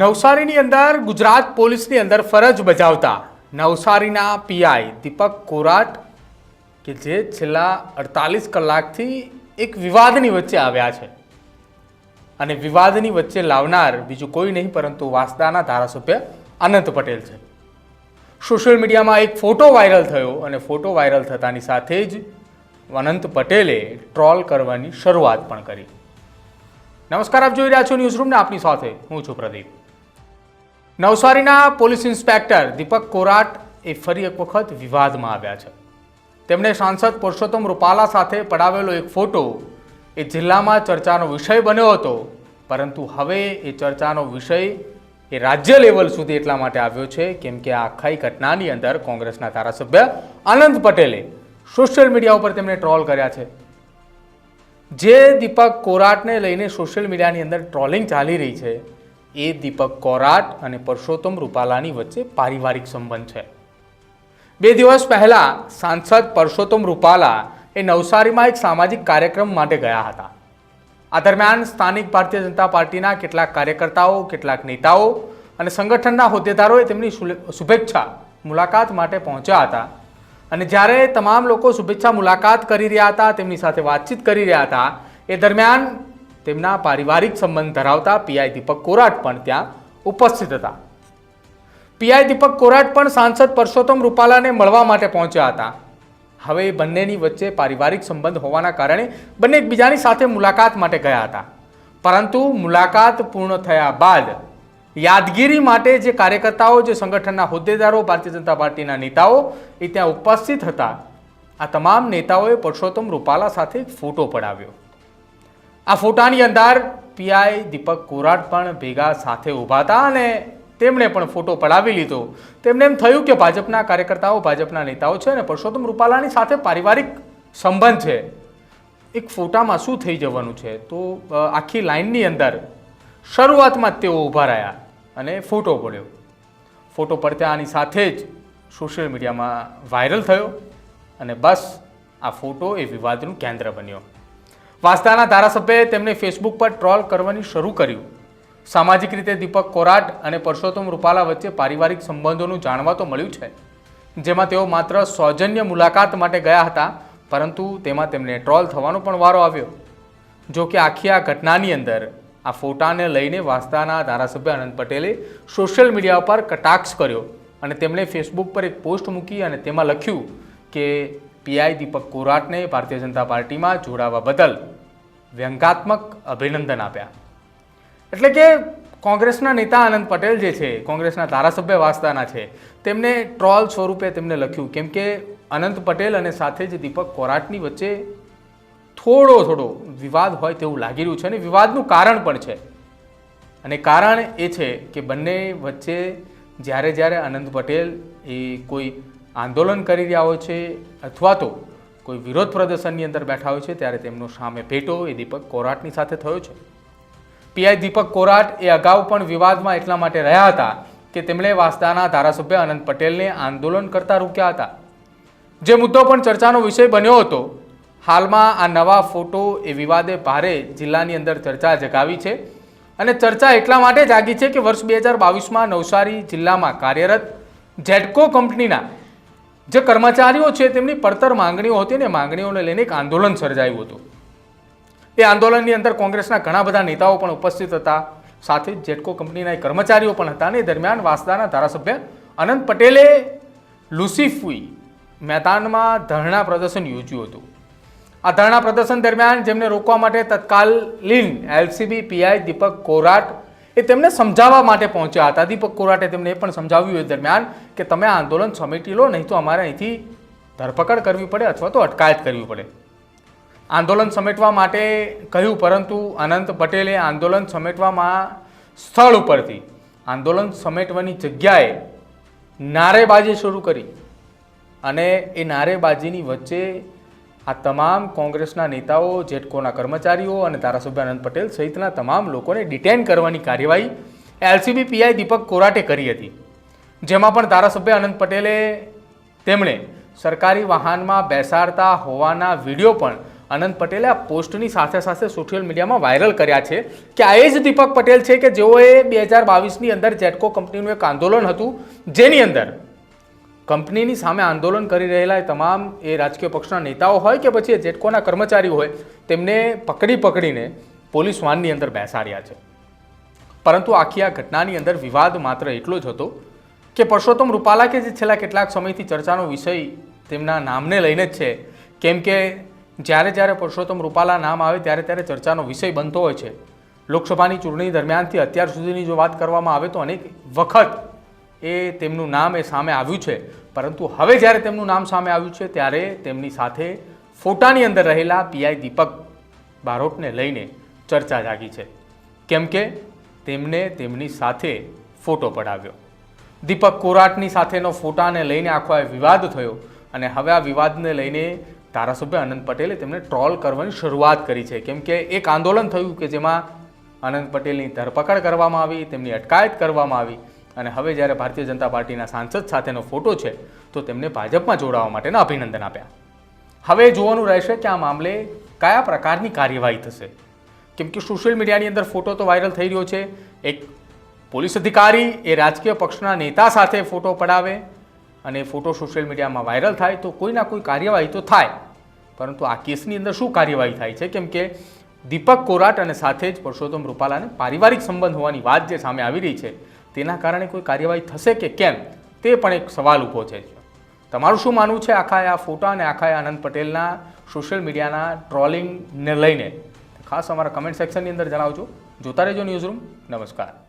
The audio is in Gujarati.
નવસારીની અંદર ગુજરાત પોલીસની અંદર ફરજ બજાવતા નવસારીના પીઆઈ દીપક કોરાટ કે જે છેલ્લા અડતાલીસ કલાકથી એક વિવાદની વચ્ચે આવ્યા છે. અને વિવાદની વચ્ચે લાવનાર બીજું કોઈ નહીં, પરંતુ વાસદાના ધારાસભ્ય અનંત પટેલ છે. સોશિયલ મીડિયામાં એક ફોટો વાયરલ થયો અને ફોટો વાયરલ થતાની સાથે જ અનંત પટેલે ટ્રોલ કરવાની શરૂઆત પણ કરી. નમસ્કાર, આપ જોઈ રહ્યા છો ન્યૂઝ રૂમને, આપની સાથે હું છું પ્રદીપ. નવસારીના પોલીસ ઇન્સ્પેક્ટર દીપક કોરાટ એ ફરી એક વખત વિવાદમાં આવ્યા છે. તેમણે સાંસદ પુરુષોત્તમ રૂપાલા સાથે પડાવેલો એક ફોટો એ જિલ્લામાં ચર્ચાનો વિષય બન્યો હતો, પરંતુ હવે એ ચર્ચાનો વિષય એ રાજ્ય લેવલ સુધી એટલા માટે આવ્યો છે, કેમ કે આ આખાઈ ઘટનાની અંદર કોંગ્રેસના ધારાસભ્ય આનંદ પટેલે સોશિયલ મીડિયા ઉપર તેમને ટ્રોલ કર્યા છે. જે દીપક કોરાટને લઈને સોશિયલ મીડિયાની અંદર ટ્રોલિંગ ચાલી રહી છે એ દીપક કોરાટ અને પરસોત્તમ રૂપાલાની વચ્ચે પારિવારિક સંબંધ છે. બે દિવસ પહેલાં સાંસદ પરસોત્તમ રૂપાલા એ નવસારીમાં એક સામાજિક કાર્યક્રમ માટે ગયા હતા. આ દરમિયાન સ્થાનિક ભારતીય જનતા પાર્ટીના કેટલાક કાર્યકર્તાઓ, કેટલાક નેતાઓ અને સંગઠનના હોદ્દેદારોએ તેમની શુભેચ્છા મુલાકાત માટે પહોંચ્યા હતા. અને જ્યારે તમામ લોકો શુભેચ્છા મુલાકાત કરી રહ્યા હતા, તેમની સાથે વાતચીત કરી રહ્યા હતા, એ દરમિયાન તેમના પારિવારિક સંબંધ ધરાવતા પીઆઈ દીપક કોરાટ પણ ત્યાં ઉપસ્થિત હતા. પીઆઈ દીપક કોરાટ પણ સાંસદ પરસોત્તમ રૂપાલાને મળવા માટે પહોંચ્યા હતા. હવે બંનેની વચ્ચે પારિવારિક સંબંધ હોવાના કારણે બંને એકબીજાની સાથે મુલાકાત માટે ગયા હતા. પરંતુ મુલાકાત પૂર્ણ થયા બાદ યાદગીરી માટે જે કાર્યકર્તાઓ, જે સંગઠનના હોદ્દેદારો, ભારતીય જનતા પાર્ટીના નેતાઓ એ ત્યાં ઉપસ્થિત હતા. આ તમામ નેતાઓએ પરસોત્તમ રૂપાલા સાથે ફોટો પડાવ્યો. આ ફોટાની અંદર પીઆઈ દીપક કોરાટ પણ ભેગા સાથે ઊભા હતા અને તેમણે પણ ફોટો પડાવી લીધો. તેમને એમ થયું કે ભાજપના કાર્યકર્તાઓ, ભાજપના નેતાઓ છે અને પરસોત્તમ રૂપાલાની સાથે પારિવારિક સંબંધ છે. એક ફોટામાં શું થઈ જવાનું છે? તો આખી લાઇનની અંદર શરૂઆતમાં તેઓ ઊભા રહ્યા અને ફોટો પડ્યો. ફોટો પડતા આની સાથે જ સોશિયલ મીડિયામાં વાયરલ થયો અને બસ આ ફોટો એ વિવાદનું કેન્દ્ર બન્યો. વાંસદાના ધારાસભ્યએ તેમને ફેસબુક પર ટ્રોલ કરવાની શરૂ કર્યું. સામાજિક રીતે દીપક કોરાટ અને પરસોત્તમ રૂપાલા વચ્ચે પારિવારિક સંબંધોનું જાણવા તો મળ્યું છે. જેમાં તેઓ માત્ર સૌજન્ય મુલાકાત માટે ગયા હતા, પરંતુ તેમાં તેમને ટ્રોલ થવાનો પણ વારો આવ્યો. જો કે આખી આ ઘટનાની અંદર આ ફોટાને લઈને વાસ્તાના ધારાસભ્ય અનંત પટેલે સોશિયલ મીડિયા પર કટાક્ષ કર્યો અને તેમણે ફેસબુક પર એક પોસ્ટ મૂકી અને તેમાં લખ્યું કે, પીઆઈ દીપક કોરાટને ભારતીય જનતા પાર્ટીમાં જોડાવા બદલ વ્યંગાત્મક અભિનંદન આપ્યા. એટલે કે કોંગ્રેસના નેતા આનંદ પટેલ જે છે, કોંગ્રેસના ધારાસભ્ય વાસદાના છે, તેમને ટ્રોલ સ્વરૂપે તેમને લખ્યું. કેમ કે અનંત પટેલ અને સાથે જ દીપક કોરાટની વચ્ચે થોડો થોડો વિવાદ હોય તેવું લાગી રહ્યું છે અને વિવાદનું કારણ પણ છે. અને કારણ એ છે કે બંને વચ્ચે જ્યારે જ્યારે અનંત પટેલ એ કોઈ આંદોલન કરી રહ્યા હોય છે અથવા તો કોઈ વિરોધ પ્રદર્શનની અંદર બેઠા હોય છે, ત્યારે તેમનો સામે ભેટો એ દીપક કોરાટની સાથે થયો છે. પીઆઈ દીપક કોરાટ એ અગાઉ પણ વિવાદમાં એટલા માટે રહ્યા હતા કે તેમણે વાસદાના ધારાસભ્ય અનંત પટેલને આંદોલન કરતા રોક્યા હતા. જે મુદ્દો પણ ચર્ચાનો વિષય બન્યો હતો, હાલમાં આ નવા ફોટો એ વિવાદે ભારે જિલ્લાની અંદર ચર્ચા જગાવી છે અને ચર્ચા એટલા માટે જાગી છે કે વર્ષ બે હજાર બાવીસમાં નવસારી જિલ્લામાં કાર્યરત જેટકો કંપનીના જે કર્મચારીઓ છે તેમની પડતર માંગણીઓ હતી ને માંગણીઓને લઈને એક આંદોલન સર્જાયું હતું. એ આંદોલનની અંદર કોંગ્રેસના ઘણા બધા નેતાઓ પણ ઉપસ્થિત હતા. સાથે જ જેટકો કંપનીના કર્મચારીઓ પણ હતા અને દરમિયાન વાસદાના ધારાસભ્ય અનંત પટેલે લુસીફુઈ મેદાનમાં ધરણા પ્રદર્શન યોજ્યું હતું. આ ધરણા પ્રદર્શન દરમિયાન જેમને રોકવા માટે તત્કાલીન એલસીબી પીઆઈ દીપક કોરાટ એ તેમને સમજાવવા માટે પહોંચ્યા હતા. દીપક કોરાટે તેમને એ પણ સમજાવ્યું એ દરમિયાન કે તમે આંદોલન સમેટી લો, નહીં તો અમારે અહીંથી ધરપકડ કરવી પડે અથવા તો અટકાયત કરવી પડે. આંદોલન સમેટવા માટે કહ્યું, પરંતુ અનંત પટેલે આંદોલન સમેટવામાં સ્થળ ઉપરથી આંદોલન સમેટવાની જગ્યાએ નારેબાજી શરૂ કરી અને એ નારેબાજીની વચ્ચે આ તમામ કોંગ્રેસના નેતાઓ, જેટકોના કર્મચારીઓ અને ધારાસભ્ય આનંદ પટેલ સહિતના તમામ લોકોને ડિટેન કરવાની કાર્યવાહી એલસીબી પીઆઈ દીપક કોરાટે કરી હતી. જેમાં પણ ધારાસભ્ય આનંદ પટેલે તેમણે સરકારી વાહનમાં બેસાડતા હોવાના વીડિયો પણ આનંદ પટેલે આ પોસ્ટની સાથે સાથે સોશિયલ મીડિયામાં વાયરલ કર્યા છે કે આ એ જ દીપક પટેલ છે કે જેઓએ બે હજાર બાવીસની અંદર જેટકો કંપનીનું એક આંદોલન હતું, જેની અંદર કંપનીની સામે આંદોલન કરી રહેલા એ તમામ એ રાજકીય પક્ષના નેતાઓ હોય કે પછી એ જેટકોના કર્મચારીઓ હોય, તેમને પકડી પકડીને પોલીસ વાનની અંદર બેસાડ્યા છે. પરંતુ આખી આ ઘટનાની અંદર વિવાદ માત્ર એટલો જ હતો કે પરસોત્તમ રૂપાલા કે જે છેલ્લા કેટલાક સમયથી ચર્ચાનો વિષય તેમના નામને લઈને જ છે. કેમ કે જ્યારે જ્યારે પરસોત્તમ રૂપાલા નામ આવે ત્યારે ત્યારે ચર્ચાનો વિષય બનતો હોય છે. લોકસભાની ચૂંટણી દરમિયાનથી અત્યાર સુધીની જો વાત કરવામાં આવે તો અનેક વખત એ તેમનું નામ એ સામે આવ્યું છે. પરંતુ હવે જ્યારે તેમનું નામ સામે આવ્યું છે, ત્યારે તેમની સાથે ફોટાની અંદર રહેલા પીઆઈ દીપક બારોટને લઈને ચર્ચા જાગી છે. કેમ કે તેમને તેમની સાથે ફોટો પડાવ્યો. દીપક કોરાટની સાથેનો ફોટાને લઈને આખો આ વિવાદ થયો અને હવે આ વિવાદને લઈને ધારાસભ્ય અનંત પટેલે તેમને ટ્રોલ કરવાની શરૂઆત કરી છે. કેમ કે એક આંદોલન થયું કે જેમાં અનંત પટેલની ધરપકડ કરવામાં આવી, તેમની અટકાયત કરવામાં આવી અને હવે જ્યારે ભારતીય જનતા પાર્ટીના સાંસદ સાથેનો ફોટો છે, તો તેમને ભાજપમાં જોડાવા માટેના અભિનંદન આપ્યા. હવે જોવાનું રહેશે કે આ મામલે કયા પ્રકારની કાર્યવાહી થશે. કેમ કે સોશિયલ મીડિયાની અંદર ફોટો તો વાયરલ થઈ રહ્યો છે. એક પોલીસ અધિકારી એ રાજકીય પક્ષના નેતા સાથે ફોટો પડાવે અને ફોટો સોશિયલ મીડિયામાં વાયરલ થાય તો કોઈના કોઈ કાર્યવાહી તો થાય. પરંતુ આ કેસની અંદર શું કાર્યવાહી થાય છે? કેમ કે દીપક કોરાટ અને સાથે જ પરસોત્તમ રૂપાલાને પારિવારિક સંબંધ હોવાની વાત જે સામે આવી રહી છે તેના કારણે કોઈ કાર્યવાહી થશે કે કેમ, તે પણ એક સવાલ ઊભો છે. તમારું શું માનવું છે આખા આ ફોટા અને આખા આનંદ પટેલના સોશિયલ મીડિયાના ટ્રોલિંગને લઈને? ખાસ અમારા કમેન્ટ સેક્શનની અંદર જણાવજો. જોતા રહેજો ન્યૂઝરૂમ. નમસ્કાર.